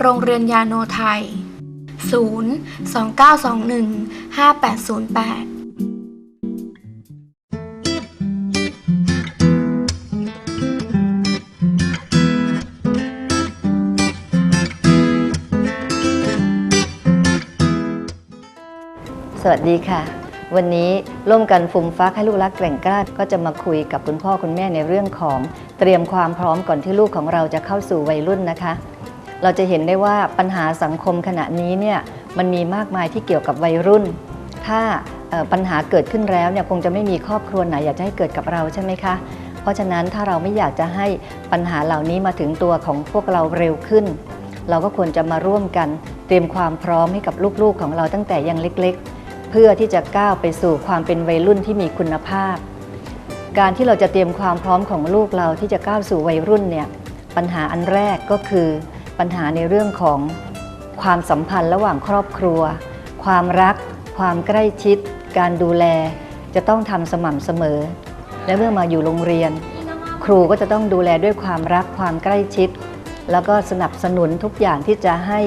โรงเรียนยาโนไทย 0 2921 5808สวัสดีค่ะ วันนี้ร่วมกันฟุมฟักให้ลูกรักแกร่งกล้าก็จะมาคุยกับคุณพ่อคุณแม่ในเรื่องของ เตรียมความพร้อมก่อนที่ลูกของเราจะเข้าสู่วัยรุ่นนะคะ เราจะเห็นได้ว่าปัญหาสังคมขณะนี้เนี่ยมันมีมากมายที่เกี่ยวกับวัยรุ่น ถ้าปัญหาเกิดขึ้นแล้วเนี่ยคงจะไม่มีครอบครัวไหนอยากจะให้เกิดกับเราใช่ไหมคะ เพราะฉะนั้นถ้าเราไม่อยากจะให้ปัญหาเหล่านี้มาถึงตัวของพวกเราเร็วขึ้น เราก็ควรจะมาร่วมกันเตรียมความพร้อมให้กับลูกๆของเราตั้งแต่ยังเล็กๆ เพื่อที่จะก้าวไปสู่ความเป็นวัยรุ่นที่มีคุณภาพ การที่เราจะเตรียมความพร้อมของลูกเราที่จะก้าวสู่วัยรุ่นเนี่ยปัญหาอันแรกก็คือ ปัญหาในเรื่องของความสัมพันธ์ระหว่างครอบครัว ความรัก ความใกล้ชิด การดูแล จะต้องทำสม่ำเสมอ และเมื่อมาอยู่โรงเรียน ครูก็จะต้องดูแลด้วยความรักความใกล้ชิด แล้วก็สนับสนุนทุกอย่างที่จะให้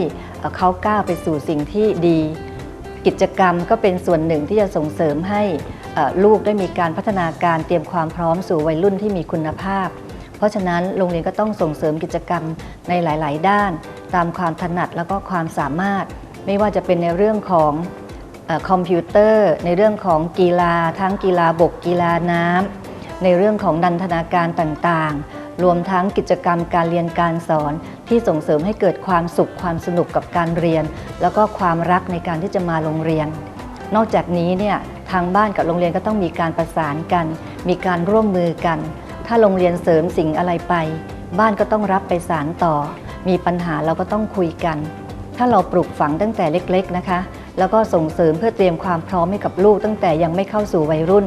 เขาก้าวไปสู่สิ่งที่ดี กิจกรรมก็เป็นส่วนหนึ่งที่จะส่งเสริมให้ลูกได้มีการพัฒนาการเตรียมความพร้อมสู่วัยรุ่นที่มีคุณภาพ เพราะฉะนั้นโรงเรียนก็ต้องส่งเสริมกิจกรรมในหลาย ๆ ด้าน ตามความถนัดแล้วก็ความสามารถ ไม่ว่าจะเป็นในเรื่องของอคอมพิวเตอร์ ในเรื่องของกีฬา ทั้งกีฬาบกกีฬาน้ำในเรื่องของนันทนาการต่าง ๆรวมทั้งกิจกรรมการเรียนการสอนที่ส่งเสริมให้เกิดความสุขความสนุกกับการเรียน แล้วก็ความรักในการที่จะมาโรงเรียน นอกจากนี้เนี่ยทางบ้านกับโรงเรียนก็ต้องมีการประสานกัน มีการร่วมมือกัน ถ้าโรงเรียนเสริมสิ่งอะไรไป บ้านก็ต้องรับไปสารต่อ มีปัญหาเราก็ต้องคุยกัน ถ้าเราปลูกฝังตั้งแต่เล็กๆนะคะ แล้วก็ส่งเสริมเพื่อเตรียมความพร้อมให้กับลูกตั้งแต่ยังไม่เข้าสู่วัยรุ่น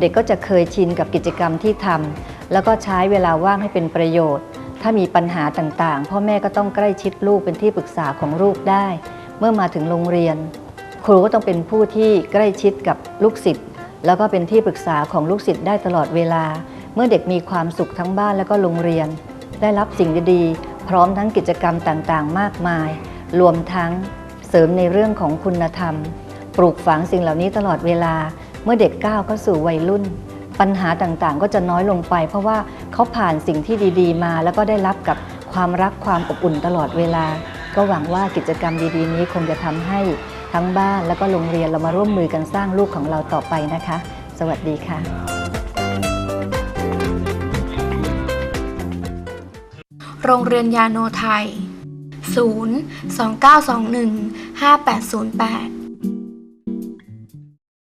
เด็กก็จะเคยชินกับกิจกรรมที่ทำแล้วก็ใช้เวลาว่างให้เป็นประโยชน์ ถ้ามีปัญหาต่างๆ พ่อแม่ก็ต้องใกล้ชิดลูกเป็นที่ปรึกษาของลูกได้ เมื่อมาถึงโรงเรียน ครูก็ต้องเป็นผู้ที่ใกล้ชิดกับลูกศิษย์แล้วก็เป็นที่ปรึกษาของลูกศิษย์ได้ตลอดเวลา มื่อเด็กมีความสุขทั้งบ้านแล้วก็โรงเรียน ได้รับสิ่งดีๆ พร้อมทั้งกิจกรรมต่างๆ มากมาย รวมทั้งเสริมในเรื่องของคุณธรรม ปลูกฝังสิ่งเหล่านี้ตลอดเวลา เมื่อเด็กก้าวเข้าสู่วัยรุ่น ปัญหาต่างๆ ก็จะน้อยลงไป เพราะว่าเขาผ่านสิ่งที่ดีๆ มา แล้วก็ได้รับกับความรักความอบอุ่นตลอดเวลา ก็หวังว่ากิจกรรมดีๆ นี้คงจะทำให้ทั้งบ้านแล้วก็โรงเรียนเรามาร่วมมือกันสร้างลูกของเราต่อไปนะคะ สวัสดีค่ะ โรงเรือนยาโนไทย 0 2921 5808